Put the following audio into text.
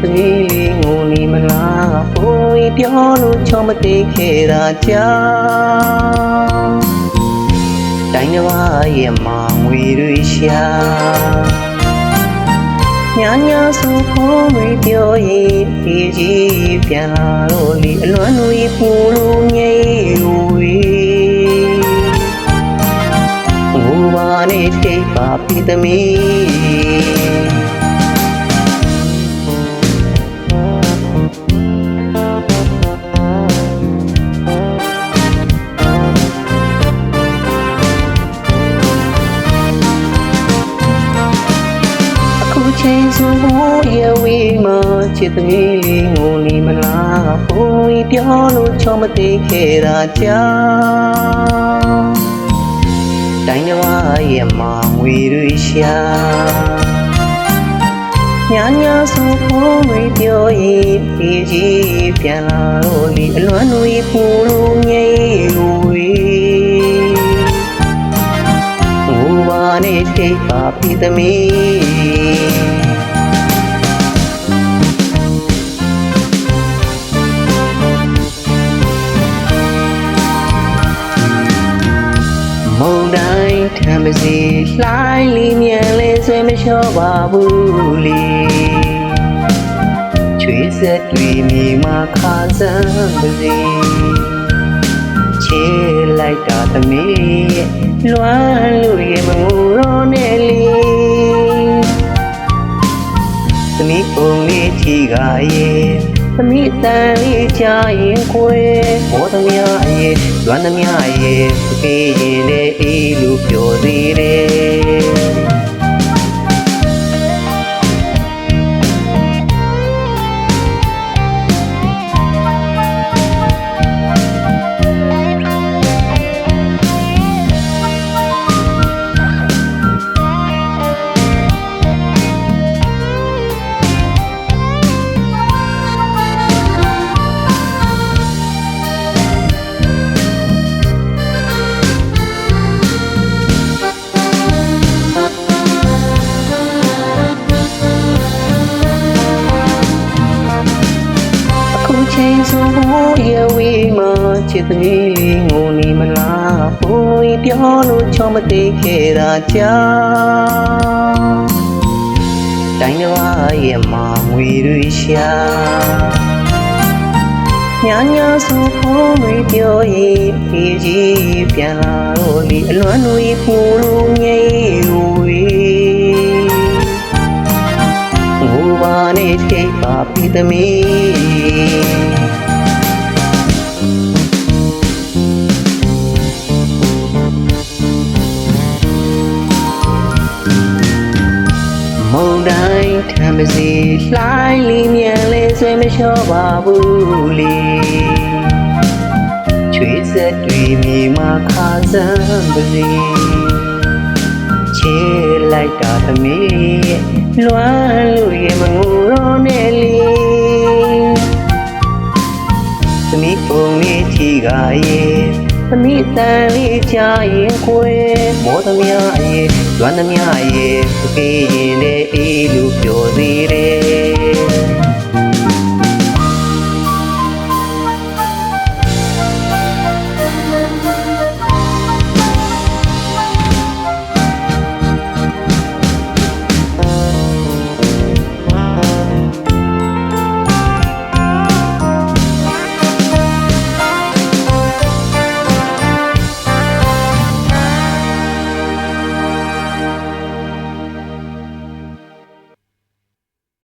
သမီးလေးငိုနေမလားဘိုးကြီးပြောလို့ချောမသိခဲ့တာကြောင့်တိုင်းတစ်ပါးရဲ့မောင်ဝေတွေရှာညာညာဆိုခေါ်မေးပြောရင်ဒီကြီးပြန်လာတော့လေအလွမ်းတွေပူလို့ငိမ့်လို့ဝေငိုပါနဲ့ထိပ်ပါပြီသမီး ခုချိန်ဆိုဖို့ရဝေးမှာချစ်သမီးလေးငိုနေမလားဘိုးကြီးပြောလို့ချောမသိခဲ့တာကြောင့်တိုင်းတစ်ပါးရဲ့မောင်ဝေတွေရှာညာညာဆိုဖို့ဝေးပြောရင်ဒီကြီးပြန်လာတော့လေအလွမ်းတွေပူလို့ငိမ့်လို့ ထိပ်ပါပြီသမီးမုန်တိုင်းထံပစီလှိုင်းလီမြန်လဲဆွေမလျှော့ပါဘူးလေချွေးဆက်တွေမြေမှာခါစမ်းပါစေချေလိုက်တာသမီးရဲ့လွမ်းလို့ရဲ့မငူ သမီးပုံလေးချီကရဲ့သမီးတန်လေးချရင်ခွေဘောသမ ्या ရဲ့လွမ်းသမ ्या ရဲ့ပြေးရင်လည်းအေးလို့ပြောသေးတယ် ခုချိန်ဆိုဖို့ရဝေးမှာချစ်သမီးလေးငိုနေမလားဘိုးကြီးပြောလို့ချောမသိခဲ့တာကြောင့်တိုင်းတစ်ပါးရဲ့မောင်ဝေတွေရှာညာညာဆိုခေါ်မေးပြောရင်ဒီကြီးပြန်လာတော့လေအလွမ်းတွေပူလို့ငိမ့်လို့ဝေးငိုပါနဲ့ထိပ်ပါပြီသမီး မုန်တိုင်းထံပစီလှိုင်းလီမြန်လဲဆွေမလျှော့ပါဘူးလေချွေးဆက်တွေမြေမှာခါစမ်းပါစေချေလိုက်တာသမီးရဲ့လွမ်းလို့ရဲ့မငူတော့နဲ့လေသမီးပုံလေးချီကရဲ့သမီး တန်လေးချရင်ခွေမောသမ ्या ရဲ့လွမ်းသမ ्या ရဲ့ပြေးရင်လည်းအေးလို့ပြောသေးတယ်